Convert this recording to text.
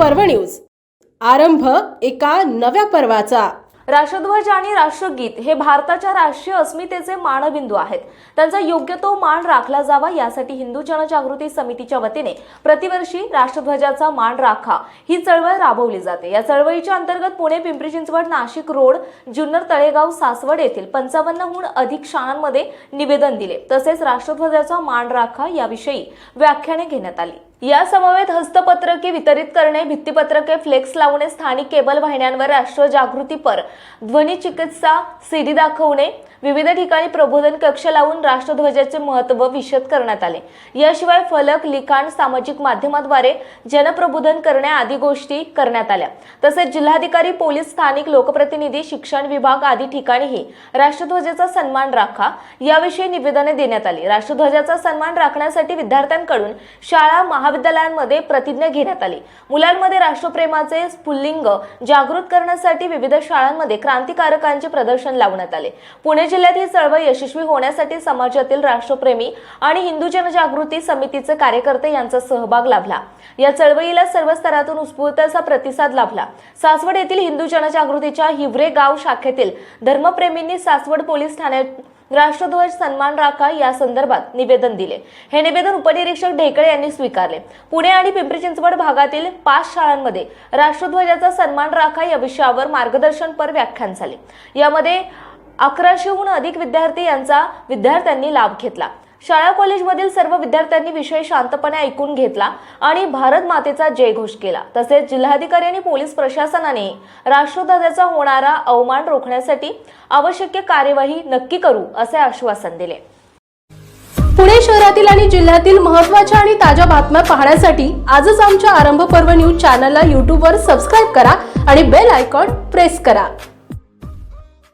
News. आरंभ एका नव्या पर्वाचा. राष्ट्रध्वज आणि राष्ट्रगीत हे भारताच्या राष्ट्रीय अस्मितेचे मानबिंदू आहेत. त्यांचा योग्य तो मान राखला जावा यासाठी हिंदू जनजागृती समितीच्या वतीने प्रतिवर्षी राष्ट्रध्वजाचा मान राखा ही चळवळ राबवली जाते. या चळवळीच्या अंतर्गत पुणे पिंपरी चिंचवड नाशिक रोड जुन्नर तळेगाव सासवड येथील पंचावन्नहून अधिक शाळांमध्ये निवेदन दिले. तसेच राष्ट्रध्वजाचा मान राखा याविषयी व्याख्याने घेण्यात आली. या समवेत हस्तपत्रके वितरित करणे भित्तीपत्रके फ्लेक्स लावणे स्थानिक केबल वाहिन्यांवर राष्ट्रजागृतीपर ध्वनी चिकित्सा सीडी दाखवणे विविध ठिकाणी प्रबोधन कक्ष लावून राष्ट्रध्वजाचे महत्त्व विशद करण्यात आले. याशिवाय फलक लिखाण सामाजिक माध्यमाद्वारे जनप्रबोधन करणे आदी गोष्टी करण्यात आल्या. तसेच जिल्हाधिकारी पोलीस स्थानिक लोकप्रतिनिधी शिक्षण विभाग आदी ठिकाणीही राष्ट्रध्वजाचा सन्मान राखा याविषयी निवेदने देण्यात आली. राष्ट्रध्वजाचा सन्मान राखण्यासाठी विद्यार्थ्यांकडून शाळा महा महाविद्यालयांमध्ये प्रतिज्ञा घेण्यात आली. मुलांमध्ये राष्ट्रप्रेमाचे स्फुल्लिंग जागृत करण्यासाठी विविध शाळांमध्ये क्रांतिकारकांचे प्रदर्शन लावण्यात आले. पुणे जिल्ह्यात ही चळवळ यशस्वी होण्यासाठी समाजातील राष्ट्रप्रेमी आणि हिंदू जनजागृती समितीचे कार्यकर्ते यांचा सहभाग लाभला. या चळवळीला सर्व स्तरातून उत्स्फूर्त असा प्रतिसाद लाभला. सासवड येथील हिंदू जनजागृतीच्या हिवरे गाव शाखेतील धर्मप्रेमींनी सासवड पोलीस ठाण्यात राष्ट्रध्वज सन्मान राखा या संदर्भात निवेदन दिले. हे निवेदन उपनिरीक्षक ढेकळे यांनी स्वीकारले. पुणे आणि पिंपरी चिंचवड भागातील पाच शाळांमध्ये राष्ट्रध्वजाचा सन्मान राखा या विषयावर मार्गदर्शनपर व्याख्यान झाले. यामध्ये अकराशेहून अधिक विद्यार्थी यांचा विद्यार्थ्यांनी लाभ घेतला. शाळा कॉलेजमधील सर्व विद्यार्थ्यांनी विषय शांतपणे ऐकून घेतला आणि भारत मातेचा जयघोष केला. तसेच जिल्हाधिकारी आणि पोलीस प्रशासनाने राष्ट्रध्वजाचा होणारा अवमान रोखण्यासाठी आवश्यक कार्यवाही नक्की करू असे आश्वासन दिले. पुणे शहरातील आणि जिल्ह्यातील महत्त्वाच्या आणि ताज्या बातम्या पाहण्यासाठी आजच आमच्या आरंभ पर्व न्यूज चॅनलला यूट्यूबवर सबस्क्राईब करा आणि बेल आयकॉन प्रेस करा.